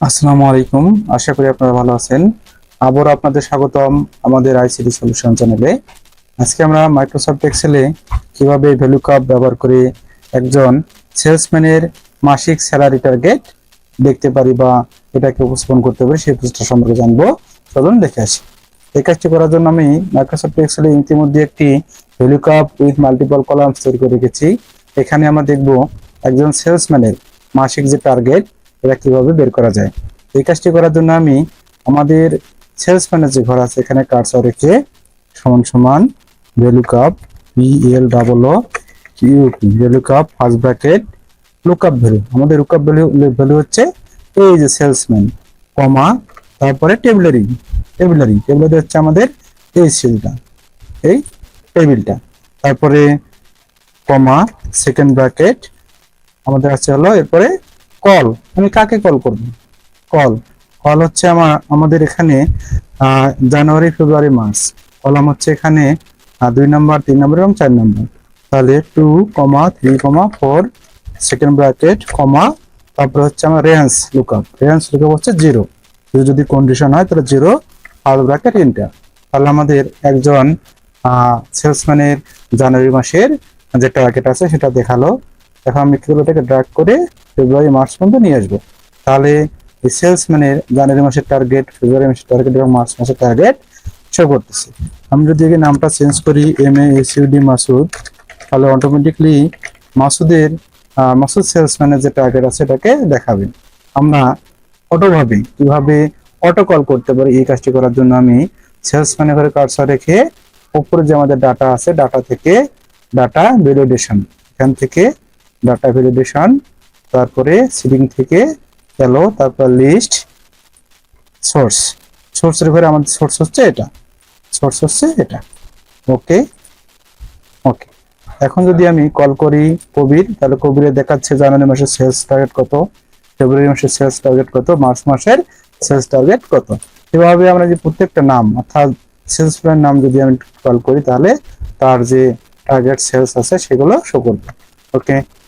আসসালামু আলাইকুম। আশা করি আপনারা ভালো আছেন। আবারও আপনাদের স্বাগতম আমাদের আইসিডি সলিউশন চ্যানেলে। আজকে আমরা মাইক্রোসফট এক্সেলে কীভাবে ভ্যালু কাপ ব্যবহার করে একজন সেলসম্যানের মাসিক স্যালারি টার্গেট দেখতে পারি বা এটাকে উপস্থাপন করতে পারি, সেই প্রশ্নটা সম্পর্কে জানব। চলুন দেখে আসি। এই কাজটি করার জন্য আমি মাইক্রোসফট এক্সেলে ইতিমধ্যে একটি VLOOKUP with multiple columns তৈরি করে রেখেছি। এখানে আমরা দেখব একজন সেলসম্যানের মাসিক যে টার্গেট এটা কীভাবে বের করা যায়? এই কাজটি করার জন্য আমি আমাদের সেলস সেলসম্যানের যে ঘর আছে, এখানে কার্সর রেখে সমান সমান VLOOKUP P L double O Q VLOOKUP first bracket lookup value আমাদের লুকআপ ভ্যালু ভ্যালু হচ্ছে এই যে সেলসম্যান কমা তারপরে টেবিলারি টেবিলারি টেবিলারি হচ্ছে আমাদের এই সেলটা এই টেবিলটা তারপরে কমা সেকেন্ড ব্র্যাকেট আমাদের আছে হলো, এরপরে কল আমি কাকে কল করব? কল কল হচ্ছে আমার, আমাদের এখানে জানুয়ারি, ফেব্রুয়ারি মাস কলাম হচ্ছে এখানে দুই নম্বর, তিন নম্বর এবং চার নম্বর। তাহলে two comma three comma four second bracket comma তারপরে হচ্ছে আমার রেঞ্জ লুকআপ রেঞ্জ লুকআপ হচ্ছে জিরো যদি কন্ডিশন হয়, তাহলে জিরো আর ব্র্যাকেট ইন্টার তাহলে আমাদের একজন সেলসম্যানের জানুয়ারি মাসের যে টার্গেট আছে, সেটা দেখাল। এখন আমি কিগুলো থেকে ড্রাগ করে ফেব্রুয়ারি মার্চ পর্যন্ত নিয়ে আসব। তাহলে এই সেলসম্যানের জানুয়ারি মাসের টার্গেট ফেব্রুয়ারি মাসের টার্গেট এবং মার্চ মাসের টার্গেট শো করতেছে। আমি যদি এখানে নামটা চেঞ্জ করি M A S U D Masud তাহলে অটোমেটিকলি মাসুদের মাসুদ সেলসম্যানের যে টার্গেট আছে এটাকে দেখাবে। আমরা অটোভাবে কীভাবে অটো কল করতে পারি এই কাজটি করার জন্য আমি সেলসম্যানের ঘরে কার্সার রেখে উপরে যে আমাদের ডাটা আছে ডাটা থেকে ডাটা ভ্যালিডেশন এখান থেকে ডাটা ভ্যালিডেশন তারপরে সিডিং থেকে হ্যালো তারপর লিস্ট সোর্স সোর্সের ঘরে আমাদের সোর্স হচ্ছে এটা। সোর্স হচ্ছে এটা। ওকে ওকে এখন যদি আমি কল করি কবির, তাহলে কবিরে দেখাচ্ছে জানুয়ারি মাসের সেলস টার্গেট কত? ফেব্রুয়ারি মাসের সেলস টার্গেট কত? মার্চ মাসের সেলস টার্গেট কত? এভাবে আমরা যে প্রত্যেকটা নাম, অর্থাৎ সেলস প্ল্যান নাম যদি আমি কল করি, তাহলে তার যে টার্গেট সেলস আছে, সেগুলো শো করবে। ওকে